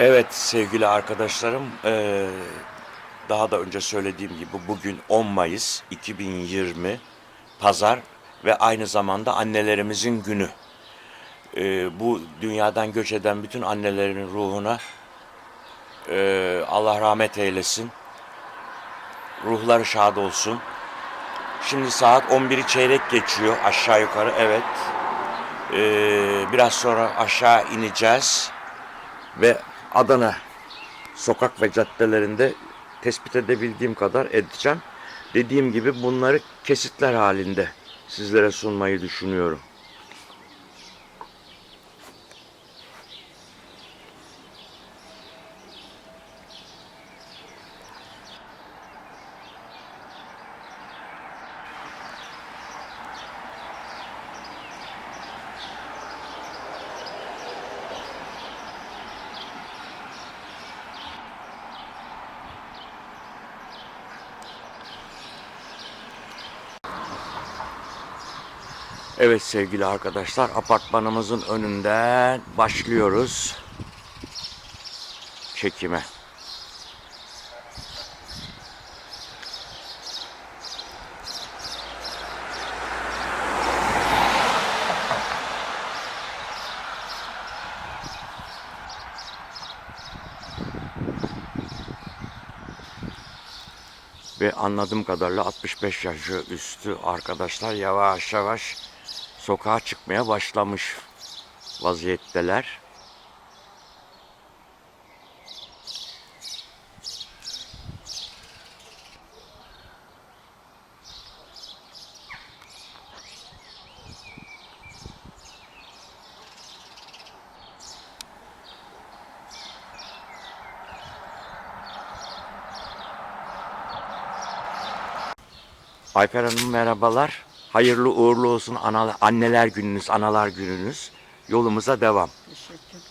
Evet sevgili arkadaşlarım, eee, daha da önce söylediğim gibi bugün 10 Mayıs 2020 Pazar ve aynı zamanda annelerimizin günü. Eee, bu dünyadan göç eden bütün annelerin ruhuna eee, Allah rahmet eylesin. Ruhları şad olsun. Şimdi saat 11'i çeyrek geçiyor aşağı yukarı evet. Biraz sonra aşağı ineceğiz ve Adana sokak ve caddelerinde tespit edebildiğim kadar edeceğim. Dediğim gibi bunları kesitler halinde sizlere sunmayı düşünüyorum. Evet sevgili arkadaşlar apartmanımızın önünden başlıyoruz çekime. Ve anladığım kadarıyla 65 yaşı üstü arkadaşlar yavaş yavaş sokağa çıkmaya başlamış vaziyetteler. Ayfer Hanım merhabalar. Hayırlı uğurlu olsun ana, anneler gününüz, analar gününüz. Yolumuza devam. Teşekkür.